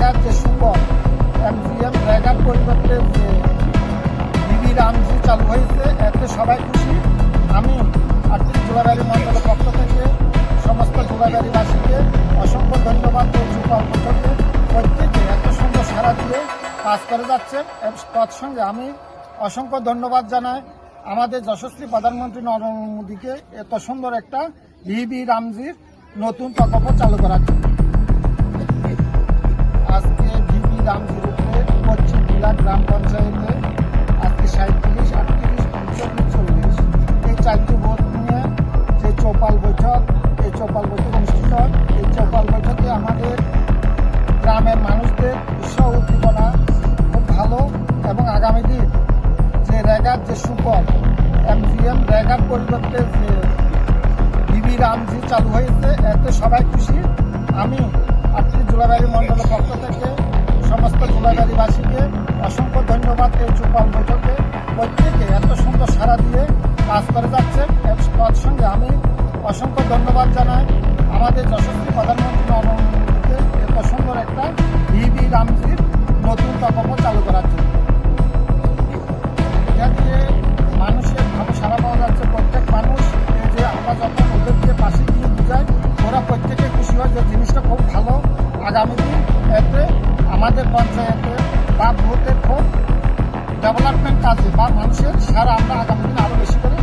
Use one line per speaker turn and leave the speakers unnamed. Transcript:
ড্র্যাগার যে super MGM ড্র্যাগার পরিবর্তে যে ডিবি রামজি চালু হয়েছে, এতে সবাই খুশি। আমি আর্থিক জোড়াগাড়ি মন্ডলের পক্ষ থেকে সমস্ত জোড়াগাড়িবাসীকে অসংখ্য ধন্যবাদ করছি কর্মচারীকে প্রত্যেকে এত সুন্দর সারা দিয়ে কাজ করে যাচ্ছেন। তৎসঙ্গে আমি অসংখ্য ধন্যবাদ জানাই আমাদের যশস্বী প্রধানমন্ত্রী নরেন্দ্র মোদীকে এত সুন্দর একটা ভিবি রামজির নতুন প্রকল্প চালু করার জন্য। আজকে ভিপি রামজির উপরে পশ্চিম জেলা গ্রাম পঞ্চায়েতে আজকে সাঁত্রিশ আটত্রিশ উনচল্লিশ চল্লিশ। এই চারটি ভোট নিয়ে যে চৌপাল বৈঠক, এই চৌপাল বৈঠক অনুষ্ঠিত হয়। এই চৌপাল বৈঠকে আমাদের গ্রামের মানুষদের উৎসাহ উদ্দীপনা খুব ভালো এবং আগামী দিন যে রেগার যে সুফল, এমজিএম রেগার পরিবর্তে যে বিবি রামজি চালু হয়েছে, এতে সবাই খুশি। আমি আজকে জোলাবাড়ি মণ্ডলের পক্ষ থেকে সমস্ত জোলাবাড়িবাসীকে অসংখ্য ধন্যবাদ এই চুপাল বৈঠকে। প্রত্যেকে এত সুন্দর সারা দিয়ে কাজ করে যাচ্ছে তৎসঙ্গে আমি অসংখ্য ধন্যবাদ জানাই। আমাদের যশস্বী প্রধানমন্ত্রী নরেন্দ্র আগামী এতে আমাদের পঞ্চায়েতে বা ভোটের খুব ডেভেলপমেন্ট কাজে বা মানুষের সারা আমরা আগামী দিন আরও বেশি করে